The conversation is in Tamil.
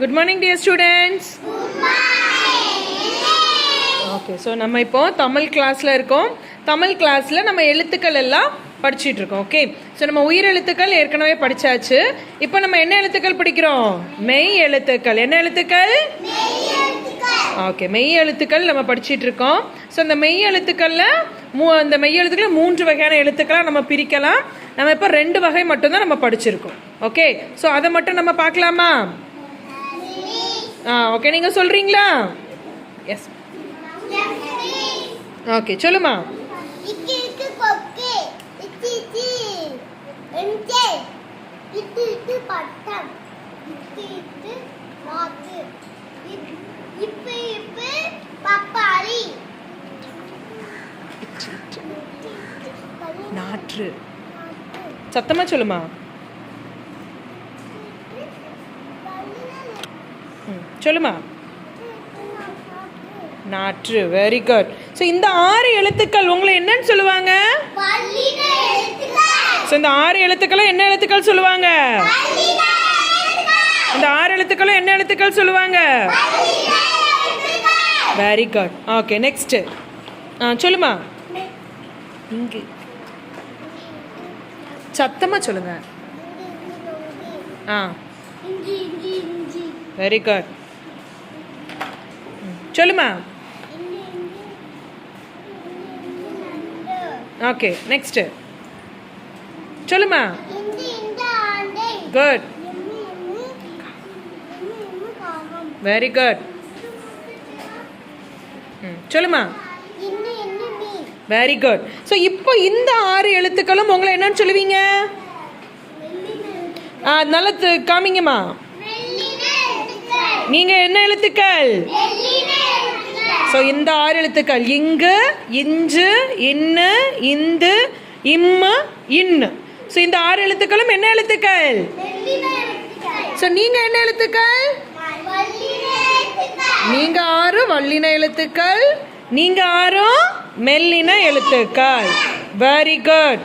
Good morning dear students okay so நம்ம இப்போ தமிழ் கிளாஸில் இருக்கோம். தமிழ் கிளாஸில் நம்ம எழுத்துக்கள் எல்லாம் படிச்சுட்டு இருக்கோம் ஓகே ஸோ நம்ம உயிர் எழுத்துக்கள் ஏற்கனவே படித்தாச்சு இப்போ நம்ம என்ன எழுத்துக்கள் படிக்கிறோம்? மெய் எழுத்துக்கள். என்ன எழுத்துக்கள்? ஓகே மெய் எழுத்துக்கள் நம்ம படிச்சுட்டு இருக்கோம். ஸோ அந்த மெய் எழுத்துக்களில் மூ அந்த மெய் எழுத்துக்களை மூன்று வகையான எழுத்துக்களாக நம்ம பிரிக்கலாம். நம்ம இப்போ ரெண்டு வகை மட்டும்தான் நம்ம படிச்சிருக்கோம் ஓகே ஸோ அதை மட்டும் நம்ம பார்க்கலாமா? ஆ ஓகே நீங்கள் சொல்கிறீங்களா எஸ் ஓகே சொல்லுமா. இக்கு இக்கு கொக்கு சொல்லுமா? நாற்று வெரி குட் ஸோ இந்த ஆறு எழுத்துக்கள் உங்களை என்னன்னு சொல்லுவாங்க? ஸோ இந்த ஆறு எழுத்துக்களை என்ன எழுத்துக்கள் சொல்லுவாங்க? இந்த ஆறு எழுத்துக்களும் என்ன எழுத்துக்கள் சொல்லுவாங்க? வெரி குட் ஓகே நெக்ஸ்ட்டு ஆ சொல்லுமா? இங்கு. சத்தமாக சொல்லுங்க. ஆ. வெரி குட் சொல்லுமா ஓகே நெக்ஸ்ட்டு சொல்லுமா குட் வெரி குட் சொல்லுமா வெரி குட் ஸோ இப்போ இந்த ஆறு எழுத்துக்களும் உங்களை என்னன்னு சொல்லுவீங்க? நல்லா காமிங்கம்மா நீங்கள் என்ன எழுத்துக்கள்? ஸோ இந்த ஆறு எழுத்துக்கள். இங்கு இஞ்சு இன்னு இந்து இம்மு இன்னு. ஸோ இந்த ஆறு எழுத்துக்களும் என்ன எழுத்துக்கள்? ஸோ நீங்கள் என்ன எழுத்துக்கள்? நீங்கள் எழுத்துக்கள் நீங்க ஆறு வல்லின எழுத்துக்கள். நீங்க ஆறும் மெல்லின எழுத்துக்கள். Very good